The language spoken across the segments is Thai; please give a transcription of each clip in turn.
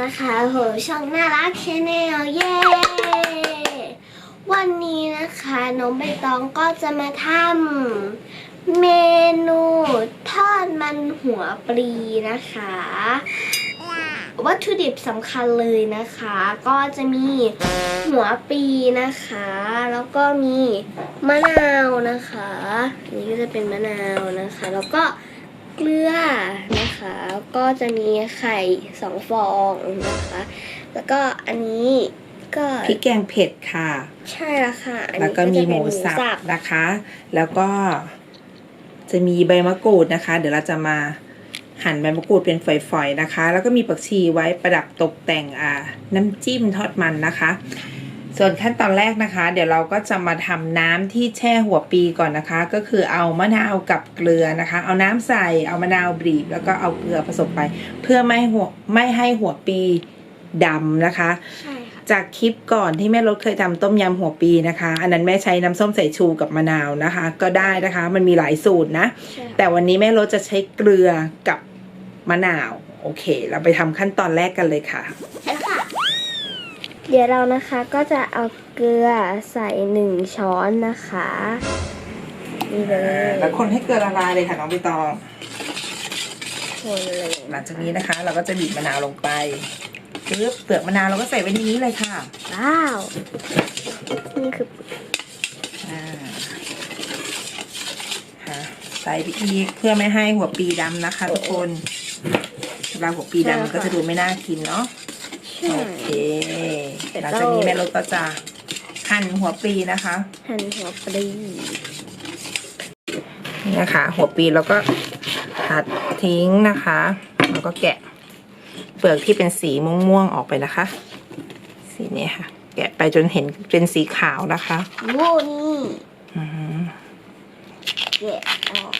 นะคะโหช่องน่ารักแชนแนลเย้วันนี้นะคะน้องใบตองก็จะมาทำเมนูทอดมันหัวปลีนะคะ วัตถุดิบสำคัญเลยนะคะ ก็จะมีหัวปลีนะคะ แล้วก็มีมะนาวนะคะนนี้ก็จะเป็นมะนาวนะคะ แล้วก็ เกลือนะคะ ก็จะมีไข่สองฟองนะคะ แล้วก็อันนี้ก็พริกแกงเผ็ดค่ะ ใช่แล้วค่ะอันแล้วนี้ก็มีจะหเป็นมูสับนะคะ แล้วก็จะมีใบมะกรูดนะคะ เดี๋ยวเราจะมาหั่นใบมะกรูดเป็นฝอยๆนะคะ แล้วก็มีผักชีไว้ประดับตกแต่งอ่าน้ำจิ้มทอดมันนะคะ ส่วนขั้นตอนแรกนะคะ เดี๋ยวเราก็จะมาทำน้ำที่แช่หัวปีก่อนนะคะ ก็คือเอามะนาวกับเกลือนะคะ เอาน้ำใส่เอามะนาวบีบ แล้วก็เอาเกลือผสมไป เพื่อไม่ให้หัวไม่ให้หัวปีดำนะคะใช่ค่ะจากคลิปก่อนที่แม่รถเคยทำต้มยำหัวปีนะคะ อันนั้นแม่ใช้น้ำส้มสายชูกับมะนาวนะคะ ก็ได้นะคะ มันมีหลายสูตรนะใช่ค่ะแต่วันนี้แม่รถจะใช้เกลือกับมะนาว โอเค เราไปทำขั้นตอนแรกกันเลยค่ะใช่ค่ะ เดี๋ยวเรานะคะก็จะเอาเกลือใส่หนึ่งช้อนนะคะนี่เลยแล้วคนให้เกลือละลายเลยค่ะน้องใบตองคนเลยหลังจากนี้นะคะ เราก็จะบีบมะนาวลงไปปึ๊บเปลือกมะนาวเราก็ใส่ไว้ในนี้เลยค่ะว้าวนี่คืออ่าค่ะใส่ไปอีกเพื่อไม่ให้หัวปีดำนะคะทุกคนเวลาหัวปีดำมันก็จะดูไม่น่ากินเนาะใช่ โอเคหลังจากนี้แม่รถก็จะหั่นหัวปลีนะคะ หั่นหัวปลีนี่นะคะ หัวปลีแล้วก็ตัดทิ้งนะคะ แล้วก็แกะเปลือกที่เป็นสีม่วงๆออกไปนะคะ สีนี้ค่ะ แกะไปจนเห็นเป็นสีขาวนะคะโว้นี่อืมแกะออก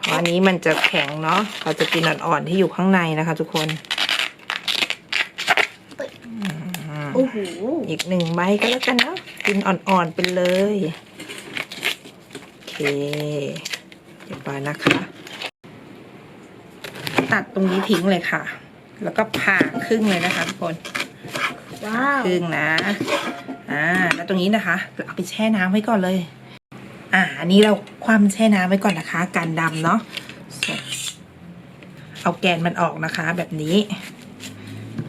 เพราะอันนี้มันจะแข็งเนาะเราจะกินอ่อนๆที่อยู่ข้างในนะคะ ทุกคน โอ้โหอีกหนึ่งใบก็แล้วกันเนาะกินอ่อนๆไปเลย โอเคเรียบร้อยนะคะ ตัดตรงนี้ทิ้งเลยค่ะ แล้วก็ผ่าครึ่งเลยนะคะทุกคนว้าวครึ่งนะ อ่า แล้วตรงนี้นะคะเราเอาไปแช่น้ำไว้ก่อนเลย อ่า อันนี้เราคว่ำแช่น้ำไว้ก่อนนะคะ กันดำเนาะ เอาแกนมันออกนะคะ แบบนี้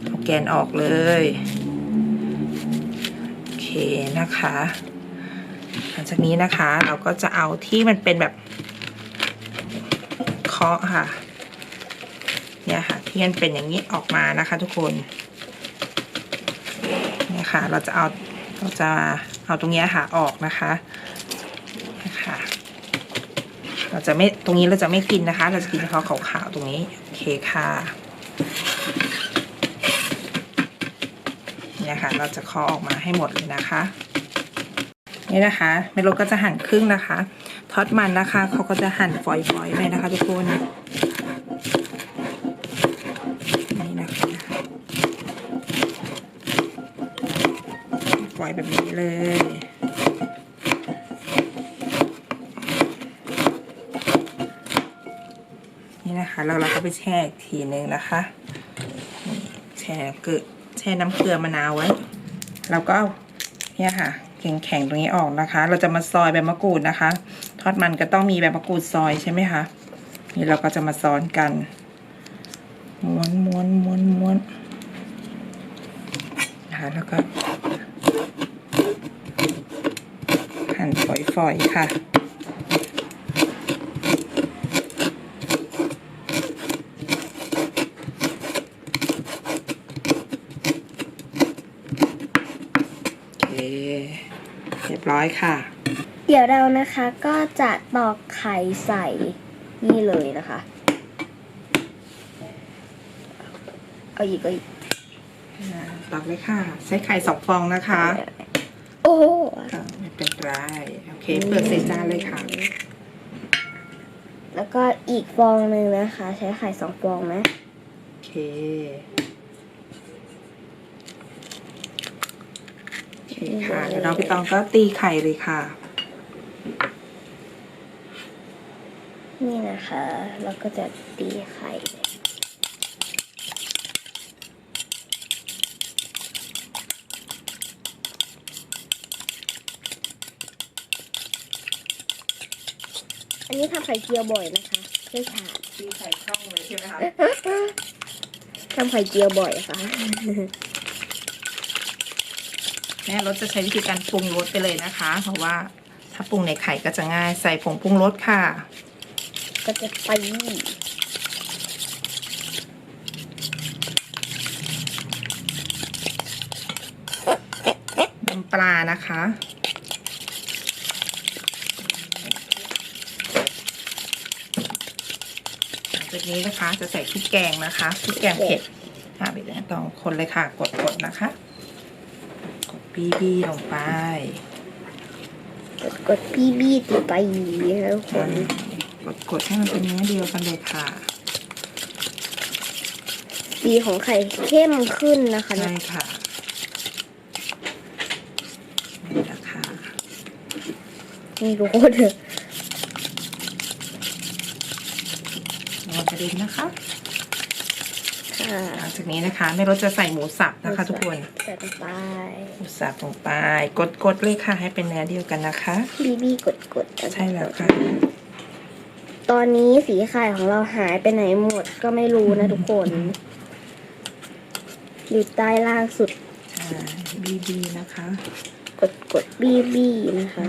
เอาแกนออกเลยโอเค นะคะ หลังจากนี้นะคะเราก็จะเอาที่มันเป็นแบบเคาะค่ะ เนี่ยค่ะที่มันเป็นอย่างนี้ออกมานะคะทุกคน เนี่ยค่ะเราจะเอาเราจะเอาตรงนี้ค่ะออกนะคะนี่ยค่ะเราจะไม่ตรงนี้เราจะไม่กินนะคะ เราจะกินเฉพาะขาวๆตรงนี้ โอเคค่ะ นี่ยค่ะเราจะเคาะออกมาให้หมดเลยนะคะ นี่นะคะเมโลก็จะหั่นครึ่งนะคะทอดมันนะคะเขาก็จะหั่นฝอยๆไปนะคะทุกคนนี่นะคะฝอยแบบนี้เลยนี่นะคะแล้วเราก็ไปแช่อีกทีนึงนะคะแช่เกลือ แช่น้ำเกลือมะนาวไว้ แล้วก็เนี่ยค่ะ แข็งๆตรงนี้ออกนะคะ เราจะมาซอยใบมะกรูดนะคะ ทอดมันก็ต้องมีใบมะกรูดซอยใช่ไหมคะ นี่เราก็จะมาซ้อนกัน ม้วนม้วนม้วนม้วนนะคะแล้วก็หั่นฝอยๆค่ะ เคเรียบร้อยค่ะ เดี๋ยวเรานะคะก็จะตอกไข่ใส่นี่เลยนะคะ เอาอีกเอาอีกตักเลยค่ะ ใช้ไข่สองฟองนะคะ โอ้โหค่ะไม่เป็นไรโอเคเปิดใส่จานเลยค่ะ แล้วก็อีกฟองหนึ่งนะคะ ใช้ไข่สองฟองนะโอเค ค่ะ เดี๋ยวน้องพี่ตองก็ตีไข่เลยค่ะ นี่นะคะเราก็จะตีไข่อันนี้ทำไข่เจียวบ่อยนะคะไม่ขาดตีไข่ช่องเลยใช่ไหมคะทำไข่เจียวบ่อยะค่ะ แม่รสจะใช้วิธีการปรุงรสไปเลยนะคะ เพราะว่าถ้าปรุงในไข่ก็จะง่ายใส่ผงปรุงรสค่ะ ก็จะไปน้ำปลานะคะหลังจากนี้นะคะจะใส่พริกแกงนะคะพริกแกงเผ็ดค่ะไปเลยต้องคนเลยค่ะกดๆนะคะกด บีบีลงไป กดกดพี่บี้ติไปแล้วคนกดกดๆให้มันเป็นเนื้อเดียวกันเลยค่ะสีของไข่เข้มขึ้นนะคะใช่เนี่ยค่ะนี่นะคะนี่ทุกคนลองกระเด็นนะคะค่ะ หลังจากนี้นะคะแม่รถจะใส่หมูสับนะคะ ทุกคนใส่ลงไปหมูสับลงไป กดกดๆเลยค่ะให้เป็นเนื้อเดียวกันนะคะพี่บี้กดกดใช่แล้วค่ะ ตอนนี้สีไข่ของเราหายไปไหนหมดก็ไม่รู้นะทุกคนอยู่ใต้ล่างสุดอ่าบีบีนะคะ กดกดบี้บี้นะคะ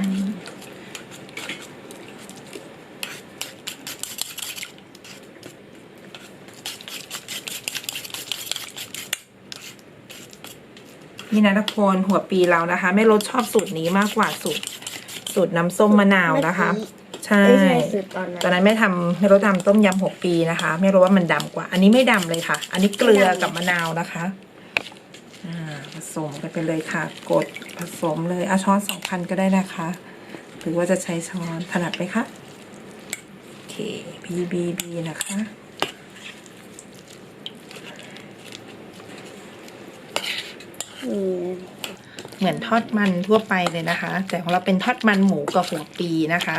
นี่นะทุกคนหัวปีเรานะคะแม่รถชอบสูตรนี้มากกว่าสูตรสูตรน้ำส้มมะนาวนะคะ ใช่ไม่ใช่สุดตอนนั้นตอนนั้นแม่ทำแม่รถทำต้มยำหกปีนะคะไม่รู้ว่ามันดำกว่า อันนี้ไม่ดำเลยค่ะ อันนี้เกลือกับมะนาวนะคะอ่าผสมกันไปเลยค่ะ กดผสมเลยเอาช้อนสองพันก็ได้นะคะ หรือว่าจะใช้ช้อนถนัดไหมคะโอเคบีบีบีนะคะ เหมือนทอดมันทั่วไปเลยนะคะ แต่ของเราเป็นทอดมันหมูกับหัวปีนะคะ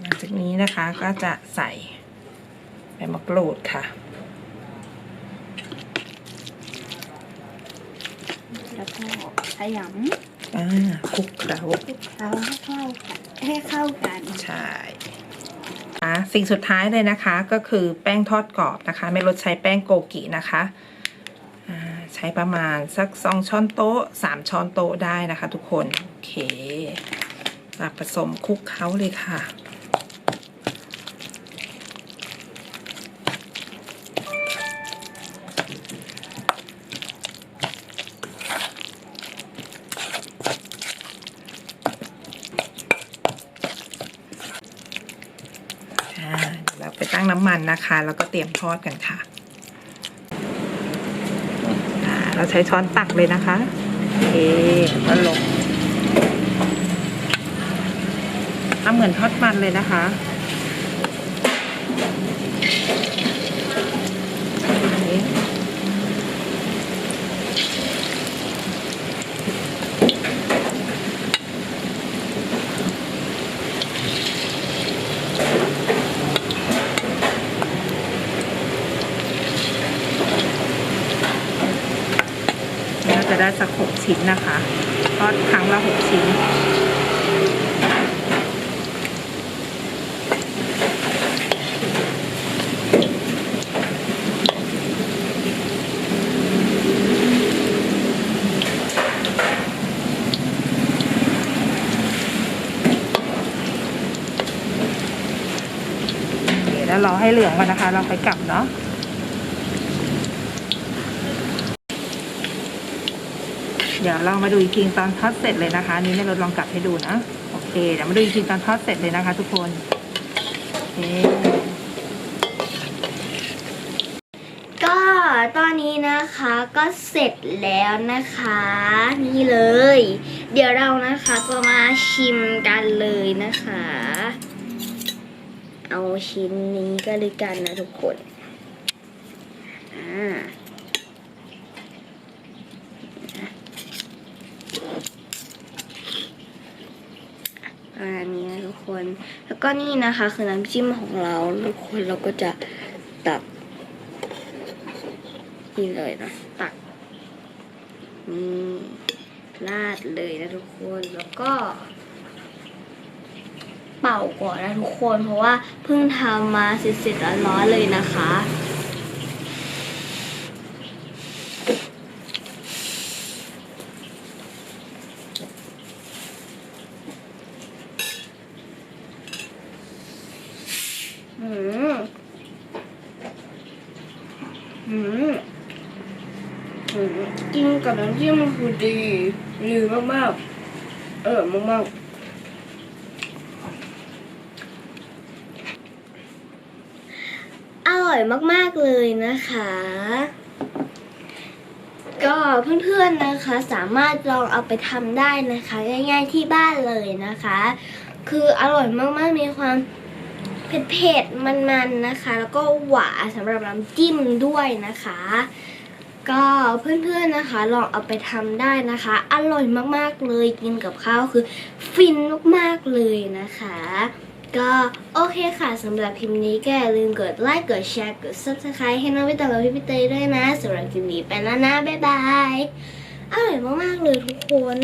หลังจากนี้นะคะก็จะใส่ใบมะกรูดค่ะแล้วก็ขยอ่าคลุกเคล้าำเขาให้เข้ากันให้เข้ากันใช่อ่ะสิ่งสุดท้ายเลยนะคะก็คือแป้งทอดกรอบนะคะไม่ลดใช้แป้งโกกินะคะใช้ประมาณสักสองช้อนโต๊ะสามช้อนโต๊ะได้นะคะ ทุกคน โอเคมาผสมคลุกเขาเลยค่ะ อ่าเดี๋ยวเราไปตั้งน้ำมันนะคะ แล้วก็เตรียมทอดกันค่ะอ่าเราใช้ช้อนตักเลยนะคะโอเคก็ลงทำเหมือนทอดมันเลยนะคะนี่น่า จะได้สักหกชิ้นนะคะทอดครั้งละหกชิ้นเคแล้วรอให้เหลืองก่อนนะคะ เราค่อยกลับเนาะ เดี๋ยวเรามาดูอีกทีตอนทอดเสร็จเลยนะคะนี้แม่รถลองกลับให้ดูนะโอเคเดี๋ยวมาดูอีกทีตอนทอดเสร็จเลยนะคะ ทุกคนโอเคก็ตอนนี้นะคะก็เสร็จแล้วนะคะ นี่เลย เดี๋ยวเรานะคะจะมาชิมกันเลยนะคะ เอาชิ้นนี้ก็เลยกันนะทุกคนอ่า ประมาณนี้นะทุกคน แล้วก็นี่นะคะคือน้ำจิ้มของเราทุกคนเราก็จะตักนี่เลยนะตักนี่ราดเลยนะทุกคนแล้วก็ เป่าก่อนนะทุกคนเพราะว่าเพิ่งทำมาเสร็จๆร้อนๆเลยนะคะ อืม อืม อืม กินกับน้ำจิ้มคือดีดีมากๆ เออมากๆอร่อยมากๆเลยนะคะ ก็เพื่อนๆนะคะสามารถลองเอาไปทำได้นะคะ ง่ายๆที่บ้านเลยนะคะ คืออร่อยมากๆมีความเผ็ดๆมันๆนะคะ แล้วก็หวานสำหรับน้ำจิ้มด้วยนะคะ ก็เพื่อนๆนะคะ ลองเอาไปทำได้นะคะ อร่อยมากๆเลยกินกับข้าวคือฟินมากๆเลยนะคะ ก็โอเคค่ะสำหรับคลิปนี้ก็อย่าลืมกดไลค์กดแชร์กด subscribe ให้น้องพี่ต่อกับพี่พิเตยด้วยนะสำหรับคลิปนี้ไปแล้วนะบ๊ายบายอร่อยมากๆเลยทุกคน